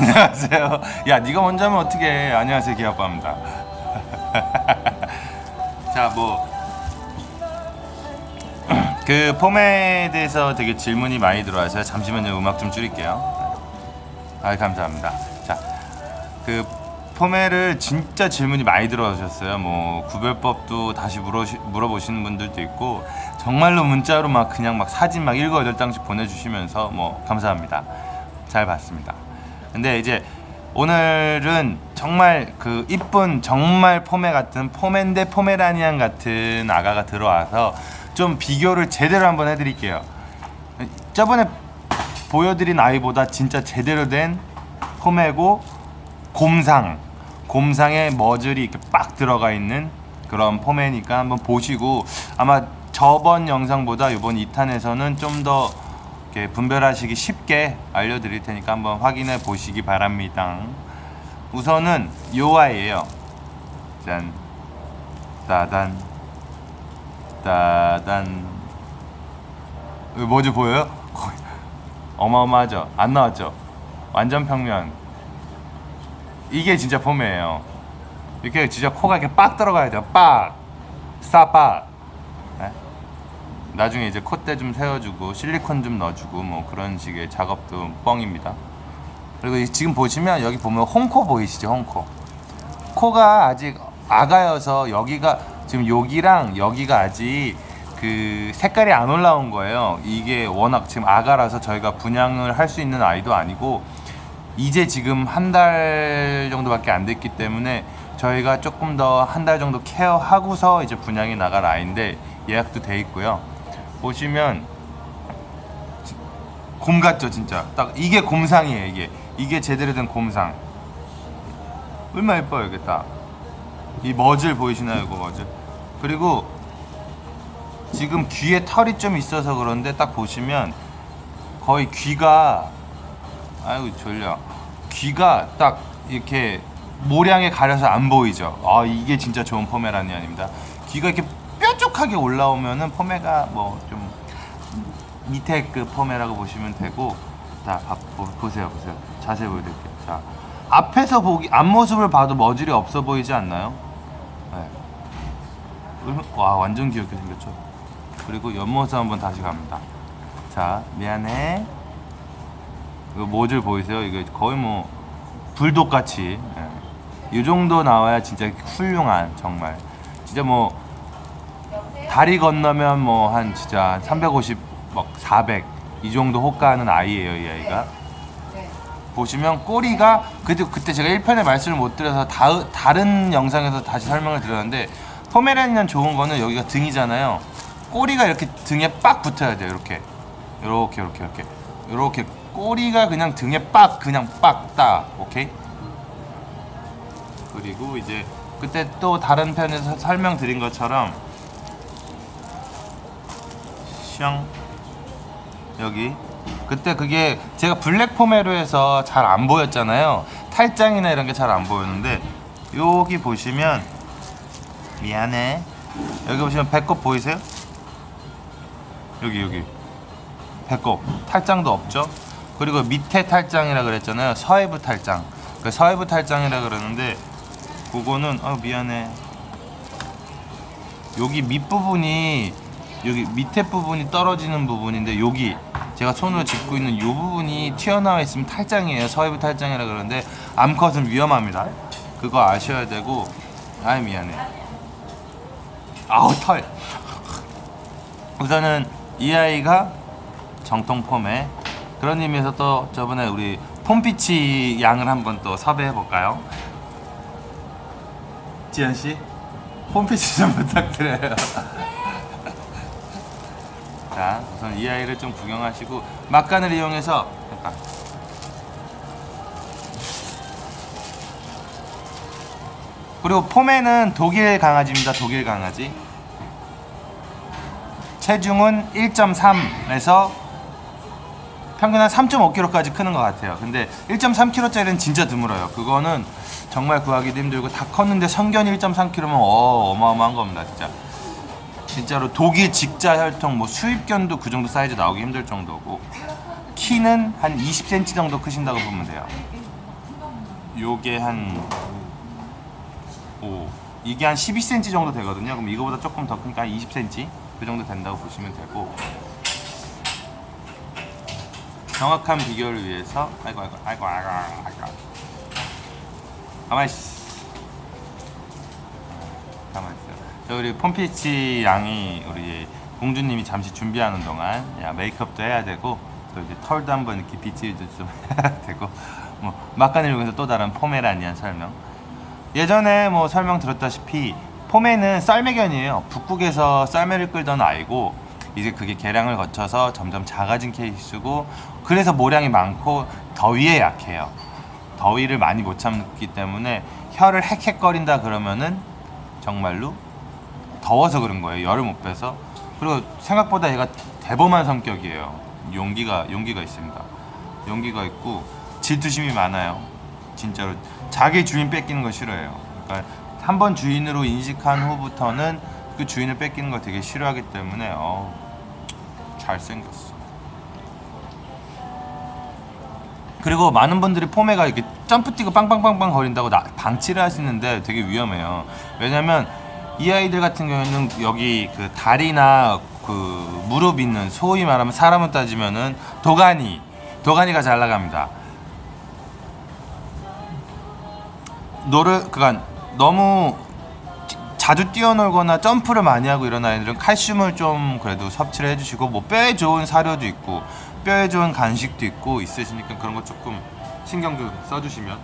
안녕하세요. 야, 네가 먼저 하면 어떡해. 안녕하세요, 기아빠입니다. 자, 뭐. 그 폼에 대해서 되게 질문이 많이 들어와서 잠시만요 음악 좀 줄일게요. 아 감사합니다. 자, 그 포메를 진짜 질문이 많이 들어오셨어요. 뭐 구별법도 다시 물어 물어보시는 분들도 있고 정말로 문자로 막 그냥 막 사진 막 일곱 여덟 장씩 보내주시면서 뭐 감사합니다. 잘 봤습니다. 근데 이제 오늘은 정말 그 이쁜 정말 포메 같은 포메인데 포메라니안 같은 아가가 들어와서 좀 비교를 제대로 한번 해드릴게요. 저번에 보여드린 아이보다 진짜 제대로 된 포메고 곰상 곰상에 머즐이 이렇게 빡 들어가 있는 그런 포메니까 한번 보시고 아마 저번 영상보다 이번 2탄에서는 좀더 분별하시기 쉽게 알려드릴 테니까 한번 확인해 보시기 바랍니다. 우선은 요 아이예요. 짠, 따단, 따단. 뭐지 보여요? 어마어마하죠. 안 나왔죠. 완전 평면. 이게 진짜 폼이에요. 이렇게 진짜 코가 이렇게 빡 들어가야 돼요. 빡, 싸빡. 네? 나중에 이제 콧대 좀 세워주고 실리콘 좀 넣어주고 뭐 그런 식의 작업도 뻥입니다. 그리고 이- 지금 보시면 여기 보면 홍코 보이시죠? 홍코. 코가 아직 아가여서 여기가 지금 여기랑 여기가 아직 그 색깔이 안 올라온 거예요. 이게 워낙 지금 아가라서 저희가 분양을 할 수 있는 아이도 아니고 이제 지금 한 달 정도밖에 안 됐기 때문에 저희가 조금 더 한 달 정도 케어하고서 이제 분양이 나갈 아이인데 예약도 돼 있고요. 보시면 지- 곰 같죠 진짜. 딱 이게 곰상이에요 이게. 이게 제대로 된 곰상. 얼마나 예뻐요 이게 딱이 머즐 보이시나요 이거 머즐? 그리고 지금 귀에 털이 좀 있어서 그런데 딱 보시면 거의 귀가 아이고 졸려. 귀가 딱 이렇게 모량에 가려서 안 보이죠. 아 이게 진짜 좋은 포메라니안입니다. 귀가 이렇게 뾰족하게 올라오면은 포메가 뭐 좀 밑에 그 포메라고 보시면 되고 자 보세요 보세요. 자세히 보여드릴게요. 자 앞에서 보기 앞모습을 봐도 머질이 없어 보이지 않나요? 네. 얼마- 와 완전 귀엽게 생겼죠? 그리고 옆모습 한번 다시 갑니다. 자 미안해. 이거 모질 보이세요? 이게 거의 뭐 불독 같이. 이 정도 나와야 진짜 훌륭한 정말. 진짜 뭐 다리 건너면 뭐 한 진짜 350, 막 400 이 정도 호가하는 아이예요 이 아이가. 보시면 꼬리가 그때 그때 제가 1편에 말씀을 못 드려서 다, 다른 영상에서 다시 설명을 드렸는데 포메라니안 좋은 거는 여기가 등이잖아요. 꼬리가 이렇게 등에 빡 붙어야 돼요 이렇게. 이렇게 이렇게 이렇게. 이렇게 꼬리가 그냥 등에 빡 그냥 빡딱 오케이? 그리고 이제 그때 또 다른 편에서 설명드린 것처럼 샹 여기. 그때 그게 제가 블랙 포메로에서 잘 안 보였잖아요. 탈장이나 이런 게 잘 안 보였는데 여기 보시면 미안해. 여기 보시면 배꼽 보이세요? 여기 여기. 배꼽. 탈장도 없죠? 그리고 밑에 탈장이라 그랬잖아요. 서해부 탈장. 그 서해부 탈장이라 그러는데 그거는 아 미안해. 여기 밑부분이 여기 밑에 부분이 떨어지는 부분인데 여기 제가 손으로 짚고 있는 이 부분이 튀어나와 있으면 탈장이에요. 서해부 탈장이라 그러는데 암컷은 위험합니다. 그거 아셔야 되고. 아 미안해. 아우 털. 우선은 이 아이가 정통 폼에 그런 의미에서 또 저번에 우리 폼피치 양을 한번 또 섭외해 볼까요? 지현 씨, 폼피치 좀 부탁드려요. 자, 우선 이 아이를 좀 구경하시고 막간을 이용해서 잠깐. 그리고 폼에는 독일 강아지입니다. 독일 강아지. 체중은 1.3에서 평균 한 3.5kg까지 크는 것 같아요. 근데 1.3kg짜리는 진짜 드물어요. 그거는 정말 구하기도 힘들고 다 컸는데 성견 1.3kg면 어, 어마어마한 겁니다, 진짜. 진짜로 독일 직자 혈통 뭐 수입견도 그 정도 사이즈 나오기 힘들 정도고 키는 한 20cm 정도 크신다고 보면 돼요. 요게 한 오, 이게 한 12cm 정도 되거든요. 그럼 이거보다 조금 더 크니까 한 20cm 그 정도 된다고 보시면 되고 정확한 비교를 위해서 아이고 아이고 아이고 아이고 아이고 가만히 있어. 가만히 있어요. 저 우리 폼피치 양이 우리 공주님이 잠시 준비하는 동안 야, 메이크업도 해야 되고 또 이제 털도 한번 이렇게 빗질도 좀 해야 되고 뭐 이용해서 또 다른 포메라니안 설명. 예전에 뭐 설명 들었다시피 포메는 썰매견이에요. 북극에서 썰매를 끌던 아이고 이제 그게 개량을 거쳐서 점점 작아진 케이스고 그래서 모량이 많고 더위에 약해요. 더위를 많이 못 참기 때문에 혀를 헥헥거린다 그러면은 정말로 더워서 그런 거예요. 열을 못 빼서. 그리고 생각보다 얘가 대범한 성격이에요. 용기가 용기가 있습니다. 용기가 있고 질투심이 많아요. 진짜로 자기 주인 뺏기는 거 싫어해요. 그러니까 한 번 주인으로 인식한 후부터는 그 주인을 뺏기는 거 되게 싫어하기 때문에 어 잘생겼어. 그리고 많은 분들이 포메가 이렇게 점프 뛰고 빵빵빵빵 거린다고 나, 방치를 하시는데 되게 위험해요. 왜냐면 이 아이들 같은 경우에는 여기 그 다리나 그 무릎 있는 소위 말하면 사람을 따지면은 도가니 도가니가 잘 나갑니다. 노를 그간 너무 자주 뛰어놀거나 점프를 많이 하고 이런 아이들은 칼슘을 좀 그래도 섭취를 해주시고 뭐 뼈에 좋은 사료도 있고 뼈에 좋은 간식도 있고 있으시니까 그런 거 조금 신경 좀 써주시면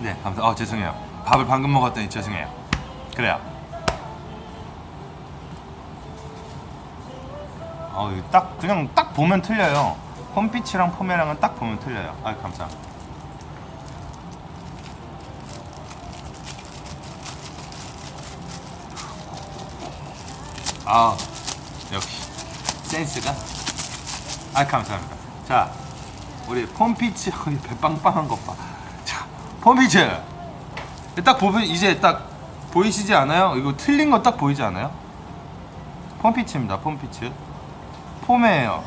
네 감사. 어 죄송해요. 밥을 방금 먹었더니 죄송해요. 그래요. 어, 딱 그냥 딱 보면 틀려요. 홈피치랑 포메랑은 딱 보면 틀려요. 아 감사. 아 역시 센스가 아 감사합니다 자 우리 폼피치 배 빵빵한 것 봐 자 폼피치 딱 보면 이제 딱 보이시지 않아요? 이거 틀린 거 딱 보이지 않아요? 폼피치입니다 폼피치 폼이에요.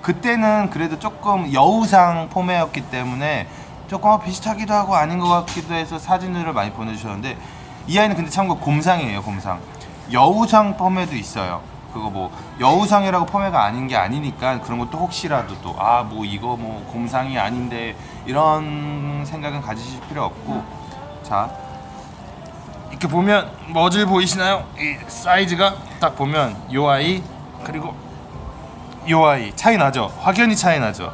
그때는 그래도 조금 여우상 폼이었기 때문에 조금 어, 비슷하기도 하고 아닌 것 같기도 해서 사진들을 많이 보내주셨는데 이 아이는 근데 참고 곰상이에요 곰상. 여우상 펌에도 있어요. 그거 뭐 여우상이라고 펌회가 아닌 게 아니니까 그런 것도 혹시라도 또 아 뭐 이거 뭐 곰상이 아닌데 이런 생각은 가지실 필요 없고. 자 이렇게 보면 머질 보이시나요? 이 사이즈가 딱 보면 요 아이 그리고 요 아이 차이 나죠? 확연히 차이 나죠?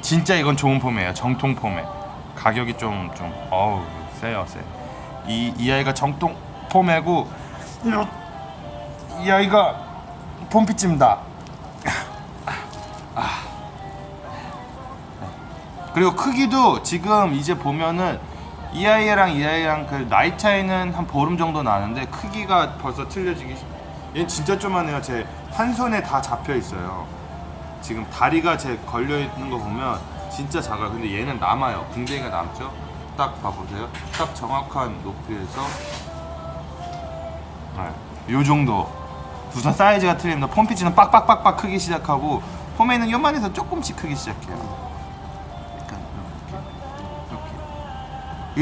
진짜 이건 좋은 폼이에요. 정통 폼에 가격이 좀좀 어우 세요 세. 이, 이 아이가 정통 폼이고 이, 이 아이가 폼피치입니다. 아. 그리고 크기도 지금 이제 보면은 이 아이랑 이 아이랑 그 나이 차이는 한 보름 정도 나는데 크기가 벌써 틀려지기 시- 얘는 진짜 쪼만해요. 제 한 손에 다 잡혀 있어요. 지금 다리가 제 걸려 있는 거 보면 진짜 작아요. 근데 얘는 남아요. 궁뎅이가 남죠. 딱 봐보세요. 딱 정확한 높이에서 네, 요 정도. 우선 사이즈가 틀립니다. 폼피치는 빡빡빡빡 크기 시작하고 폼에는 요만해서 조금씩 크기 시작해요.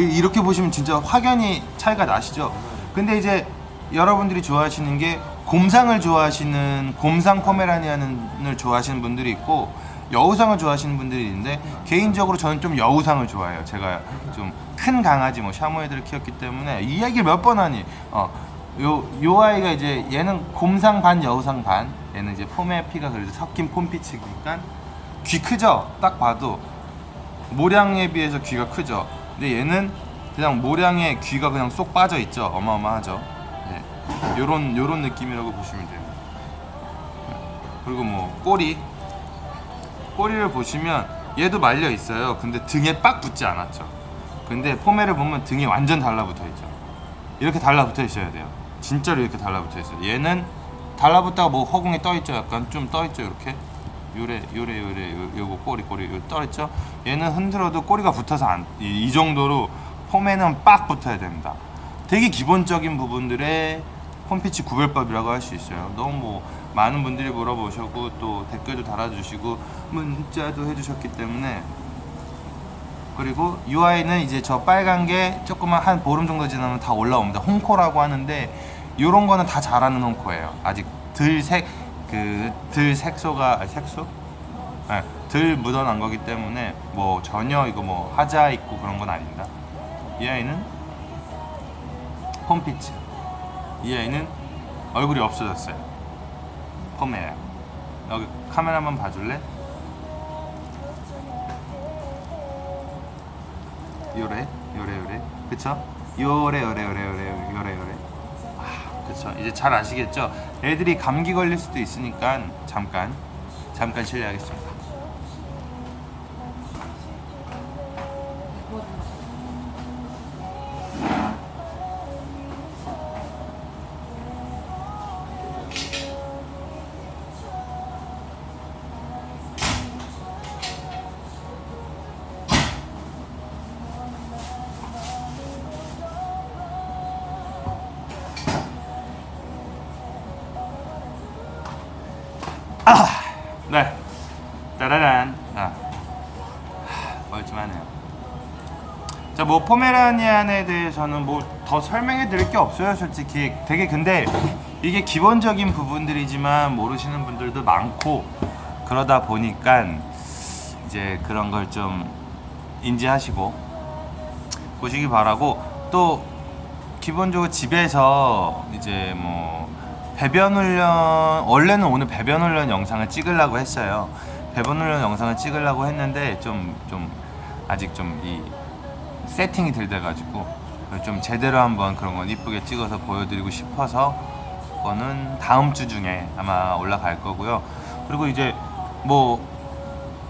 이렇게 보시면 진짜 확연히 차이가 나시죠. 근데 이제 여러분들이 좋아하시는 게 곰상을 좋아하시는 곰상 포메라니안을 좋아하시는 분들이 있고 여우상을 좋아하시는 분들이 있는데 개인적으로 저는 좀 여우상을 좋아해요. 제가 좀 큰 강아지 뭐 샤모예드를 키웠기 때문에 이 얘기를 몇 번 하니 어, 요, 요 아이가 이제 얘는 곰상 반 여우상 반 얘는 이제 포메 피가 그래도 섞인 폼피치니까 귀 크죠? 딱 봐도 모량에 비해서 귀가 크죠. 근데 얘는 그냥 모량에 귀가 그냥 쏙 빠져 있죠. 어마어마하죠. 네. 요런 요런 느낌이라고 보시면 됩니다. 그리고 뭐 꼬리 꼬리를 보시면 얘도 말려 있어요. 근데 등에 빡 붙지 않았죠. 근데 포메를 보면 등이 완전 달라붙어 있죠. 이렇게 달라붙어 있어야 돼요. 진짜로 이렇게 달라붙어 있어요. 얘는 달라붙다가 뭐 허공에 떠 있죠. 약간 좀 떠 있죠. 이렇게 요래 요래 요래 요, 요거 꼬리 꼬리 요떠 있죠. 얘는 흔들어도 꼬리가 붙어서 안, 이, 이 정도로 폼에는 빡 붙어야 됩니다. 되게 기본적인 부분들의 폼피치 구별법이라고 할 수 있어요. 너무 뭐 많은 분들이 물어보셨고 또 댓글도 달아주시고 문자도 해주셨기 때문에 그리고 UI는 이제 저 빨간 게 조금만 한 보름 정도 지나면 다 올라옵니다. 홍코라고 하는데 이런 거는 다 자라는 홍코예요. 아직 들색 그 들 색소가 아니, 색소? 네, 들 묻어난 거기 때문에 뭐 전혀 이거 뭐 하자 있고 그런 건 아닙니다. 이 아이는 홈피츠. 이 아이는 얼굴이 없어졌어요. 펌이에요. 여기 카메라 한번 봐줄래? 요래 요래 요래 그쵸? 요래 요래 요래 요래 요래 요래 아 그쵸 이제 잘 아시겠죠? 애들이 감기 걸릴 수도 있으니까 잠깐 잠깐 실례하겠습니다 네. 따라란. 아. 하, 멀쩡하네요. 자 뭐 포메라니안에 대해서는 뭐 더 설명해 드릴 게 없어요 솔직히. 되게 근데 이게 기본적인 부분들이지만 모르시는 분들도 많고 그러다 보니까 이제 그런 걸 좀 인지하시고 보시기 바라고 또 기본적으로 집에서 이제 뭐 배변 훈련 원래는 오늘 배변 훈련 영상을 찍으려고 했어요. 배변 훈련 영상을 찍으려고 했는데 좀 좀 아직 좀 이 세팅이 덜 돼가지고 좀 제대로 한번 그런 건 이쁘게 찍어서 보여드리고 싶어서 그거는 다음 주 중에 아마 올라갈 거고요. 그리고 이제 뭐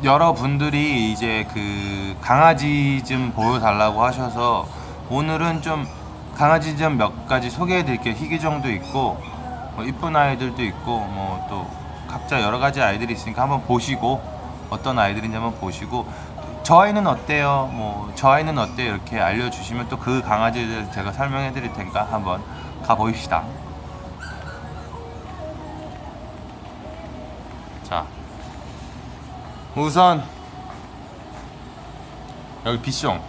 여러분들이 이제 그 강아지 좀 보여달라고 하셔서 오늘은 좀 강아지 좀 몇 가지 소개해 드릴게요. 희귀종도 있고 뭐 이쁜 아이들도 있고 뭐 또 각자 여러 가지 아이들이 있으니까 한번 보시고 어떤 아이들인지 한번 보시고 저 아이는 어때요? 뭐 저 아이는 어때요? 이렇게 알려주시면 또 그 강아지들 제가 설명해 드릴 테니까 한번 가보입시다. 자 우선 여기 비숑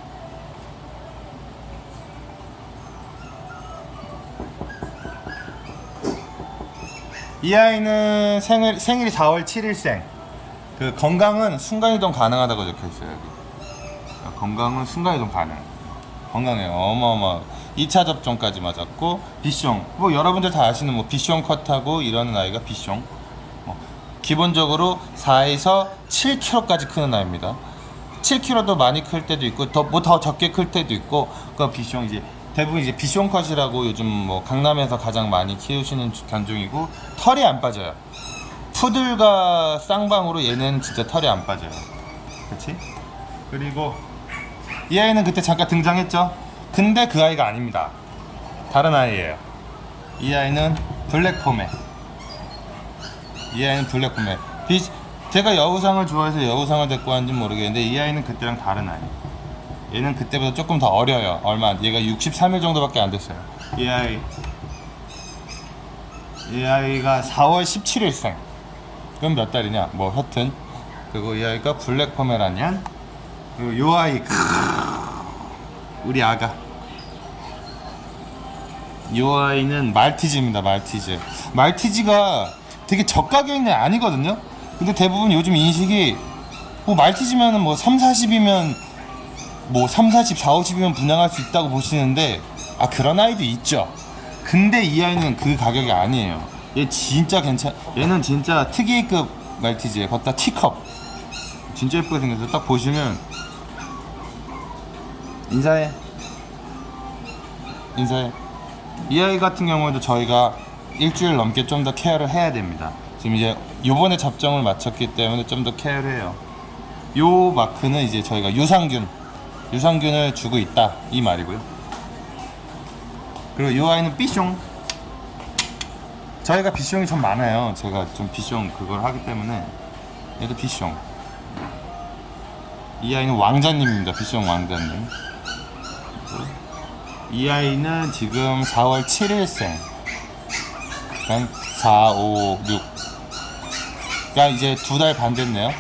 이 아이는 생일, 생일이 4월 7일생. 그 건강은 순간이동 가능하다고 적혀 있어요 여기. 아, 건강은 순간이동 가능. 건강해요 어마어마 2차 접종까지 맞았고 비숑. 뭐 여러분들 다 아시는 뭐 비숑 컷하고 이러는 아이가 비숑. 뭐 기본적으로 4에서 7kg까지 크는 아이입니다. 7kg도 많이 클 때도 있고 더 뭐 더 적게 클 때도 있고 그 비숑 이제 대부분 이제 비숑 컷이라고 요즘 뭐 강남에서 가장 많이 키우시는 견종이고 털이 안 빠져요. 푸들과 쌍방으로 얘는 진짜 털이 안 빠져요. 그렇지? 그리고 이 아이는 그때 잠깐 등장했죠? 근데 그 아이가 아닙니다. 다른 아이예요. 이 아이는 블랙포메 이 아이는 블랙포메 비, 제가 여우상을 좋아해서 여우상을 데리고 왔는지 모르겠는데 이 아이는 그때랑 다른 아이 얘는 그때보다 조금 더 어려요. 얼마 안- 얘가 63일 정도밖에 안 됐어요. 이 아이. 이 아이가 4월 17일생. 그럼 몇 달이냐? 뭐 하여튼. 그리고 이 아이가 블랙 포메라니안. 그리고 요 아이 크으, 우리 아가. 요 아이는 말티즈입니다 말티즈. 말티즈가 되게 애 아니거든요? 근데 대부분 요즘 인식이 뭐 말티즈면은 뭐 3, 40이면 뭐 3, 40, 4, 50이면 분양할 수 있다고 보시는데 아 그런 아이도 있죠. 근데 이 아이는 그 가격이 아니에요. 얘 진짜 괜찮 얘는 진짜 특이급 말티즈예요. 걷다 티컵. 진짜 예쁘게 생겨서 딱 보시면. 인사해. 인사해. 이 아이 같은 경우에도 저희가 일주일 넘게 좀 더 케어를 해야 됩니다. 지금 이제 요번에 접종을 마쳤기 때문에 좀 더 케어를 해요. 요 마크는 이제 저희가 유산균 유산균을 주고 있다. 이 말이고요. 그리고 이 아이는 삐숑. 저희가 비숑이 좀 많아요. 제가 좀 비숑 그걸 하기 때문에. 얘도 비숑. 이 아이는 왕자님입니다. 비숑 왕자님. 이 아이는 지금 4월 7일생. 그냥 4, 5, 6 그러니까 이제 두 달 반 됐네요.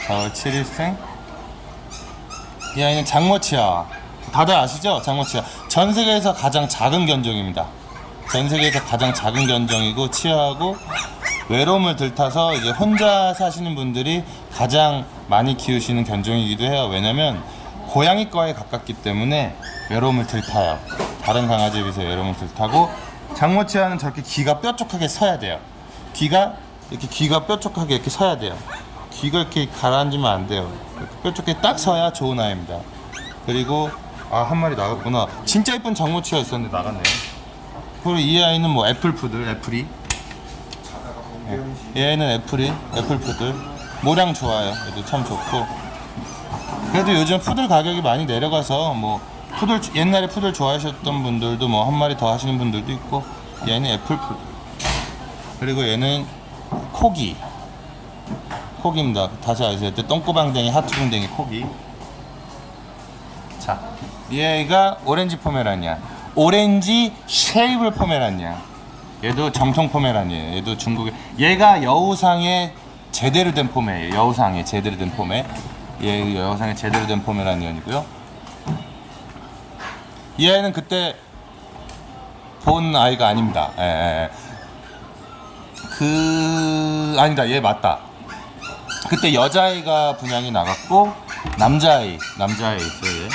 4월 7일생 이 아이는 장모치아. 다들 아시죠? 장모치아. 전 세계에서 가장 작은 견종입니다. 전 세계에서 가장 작은 견종이고 치아하고 외로움을 들타서 이제 혼자 사시는 분들이 가장 많이 키우시는 견종이기도 해요. 왜냐면 고양이과에 가깝기 때문에 외로움을 들타요. 다른 강아지에 비해서 외로움을 들타고 장모치아는 저렇게 귀가 뾰족하게 서야 돼요. 귀가 이렇게 귀가 뾰족하게 이렇게 서야 돼요. 귀가 이렇게 가라앉으면 안 돼요. 뾰족하게 딱 서야 좋은 아이입니다. 그리고 아 한 마리 나갔구나. 진짜 예쁜 장모치가 있었는데 나갔네요. 그리고 이 아이는 뭐 애플푸들, 애플이. 예. 얘는 애플이, 애플푸들. 모량 좋아요. 얘도 참 좋고. 그래도 요즘 푸들 가격이 많이 내려가서 뭐 푸들 옛날에 푸들 좋아하셨던 분들도 뭐 한 마리 더 하시는 분들도 있고 얘는 애플푸들. 그리고 얘는 코기. 코기입니다. 다시 아시죠? 똥꼬방댕이, 하트궁댕이 코기. 자, 얘가 오렌지 포메라니아. 오렌지 쉐이블 포메라니아. 얘도 정통 포메라니에요. 얘도 중국에. 얘가 여우상의 제대로 된 포메예요. 여우상의 제대로 된 포메. 얘 여우상의 제대로 된 포메라니언이고요. 이 아이는 그때 본 아이가 아닙니다. 예, 예, 예. 그 아니다. 얘 맞다. 그때 여자아이가 분양이 나갔고 남자아이 남자아이 있어요 얘.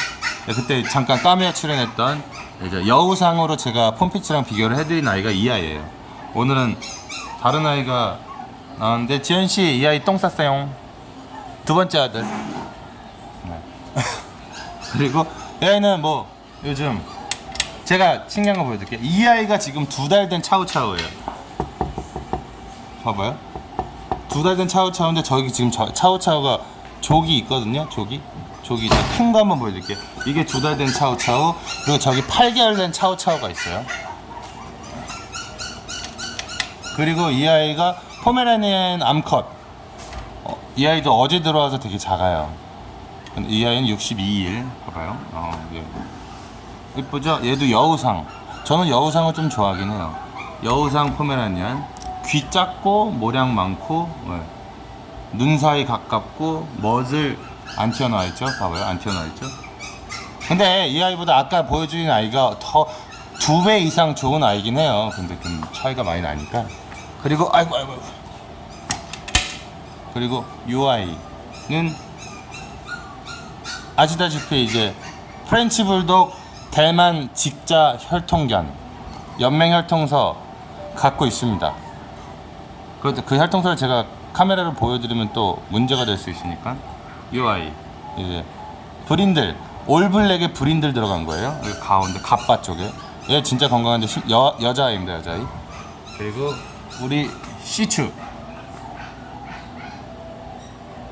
네, 그때 잠깐 까메오 출연했던 이제 여우상으로 제가 폼피츠랑 비교를 해드린 아이가 이 아이예요. 오늘은 다른 아이가 나왔는데 지현 씨 이 아이 똥 쌌어요. 두 번째 아들. 네. 그리고 이 아이는 뭐 요즘 제가 신기한 거 보여드릴게요. 이 아이가 지금 두 달 된 차우차우예요. 봐봐요 두 달 된 차우차우인데 저기 지금 저- 차우차우가 족이 있거든요. 족이. 족이 큰거 한번 보여드릴게요. 이게 두 달 된 차우차우 그리고 저기 8개월 된 차우차우가 있어요. 그리고 이 아이가 포메라니안 암컷. 어, 이 아이도 어제 들어와서 되게 작아요. 근데 이 아이는 62일. 봐봐요. 어, 예. 이쁘죠? 얘도 여우상. 저는 여우상을 좀 좋아하긴 해요. 여우상 포메라니안. 귀 작고 모량 많고 네. 눈 사이 가깝고 멋을 안 튀어나와 있죠? 봐봐요. 안 튀어나와 있죠? 근데 이 아이보다 아까 보여주신 아이가 더 두 배 이상 좋은 아이긴 해요. 근데 좀 차이가 많이 나니까. 그리고 아이고 아이고. 그리고 이 아이는 아시다시피 이제 프렌치 불독 대만 직자 혈통견 연맹 혈통서 갖고 있습니다. 그런데 그 혈통서를 제가 카메라로 보여드리면 또 문제가 될 수 있으니까 이 아이 이제 브린들 올블랙에 브린들 들어간 거예요. 여기 가운데 갑바 쪽에 얘 진짜 건강한데 시- 여 여자아이입니다 여자아이. 그리고 우리 시추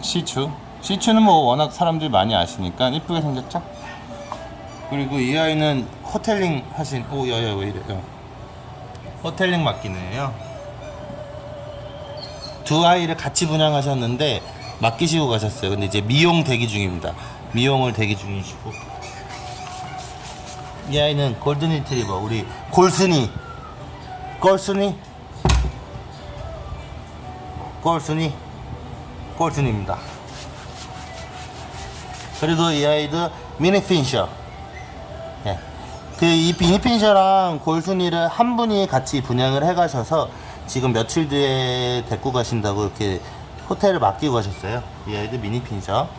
시추 시추는 뭐 워낙 사람들이 많이 아시니까 이쁘게 생겼죠. 그리고 이 아이는 호텔링 하신 오 여여 왜 이래요? 호텔링 맡기네요. 두 아이를 같이 분양하셨는데 맡기시고 가셨어요. 근데 이제 미용 대기 중입니다. 미용을 대기 중이시고 이 아이는 골든 리트리버 우리 골순이 골순이 골순이 골순입니다. 그리고 이 아이도 미니핀셔. 예. 그 이 미니핀셔랑 골순이를 한 분이 같이 분양을 해가셔서 지금 며칠 뒤에 데리고 가신다고 이렇게 호텔을 맡기고 가셨어요. 이 아이도 미니핀셔.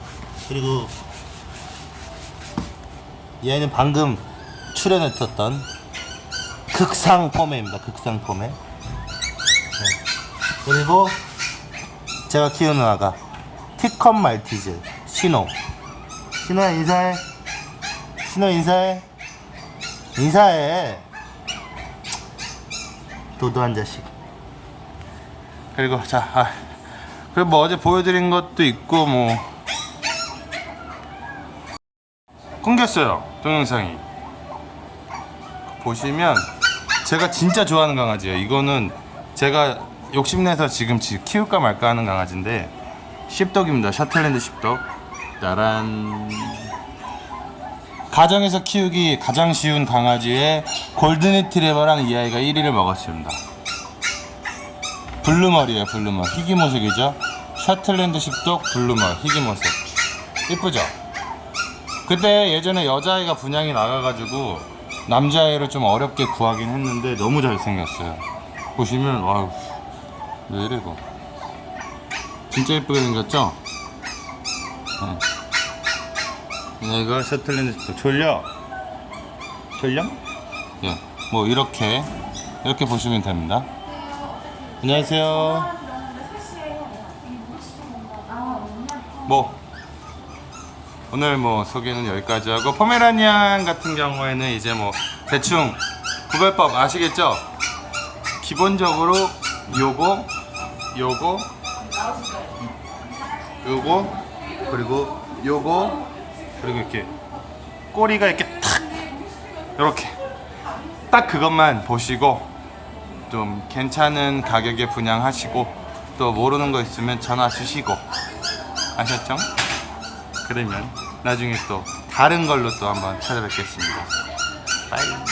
그리고 이 아이는 방금 출연했었던 극상 포메입니다. 극상 포메. 네. 그리고 제가 키우는 아가 티컵 말티즈 신호. 신호야 인사해. 신호 인사해. 인사해. 도도한 자식. 그리고 자, 아, 그리고 뭐 어제 보여드린 것도 있고 뭐 끊겼어요 동영상이. 보시면 제가 진짜 좋아하는 강아지예요. 이거는 제가 욕심내서 지금 지- 키울까 말까 하는 강아지인데 십덕입니다. 샤틀랜드 십덕. 짜란. 가정에서 키우기 가장 쉬운 강아지의 골든 리트리버랑 이 아이가 1위를 먹었습니다. 블루머리에요, 블루머. 희귀모색이죠? 샤틀랜드 십독 블루머, 희귀모색. 이쁘죠? 그때 예전에 여자아이가 분양이 나가가지고 남자아이를 좀 어렵게 구하긴 했는데 너무 잘생겼어요. 보시면 와우 왜 이래 이거 진짜 예쁘게 생겼죠? 네. 이거 셔틀랜드 졸려? 졸려? 예, 뭐 이렇게 이렇게 보시면 됩니다. 안녕하세요. 뭐 오늘 뭐 소개는 여기까지 하고 포메라니안 같은 경우에는 이제 뭐 대충 구별법 아시겠죠? 기본적으로 요거 요거 요거 그리고 요거 그리고 이렇게 꼬리가 이렇게 탁 이렇게 딱 그것만 보시고 좀 괜찮은 가격에 분양하시고 또 모르는 거 있으면 전화 주시고 아셨죠? 그러면 나중에 또 다른 걸로 또 한번 찾아뵙겠습니다. 빠이.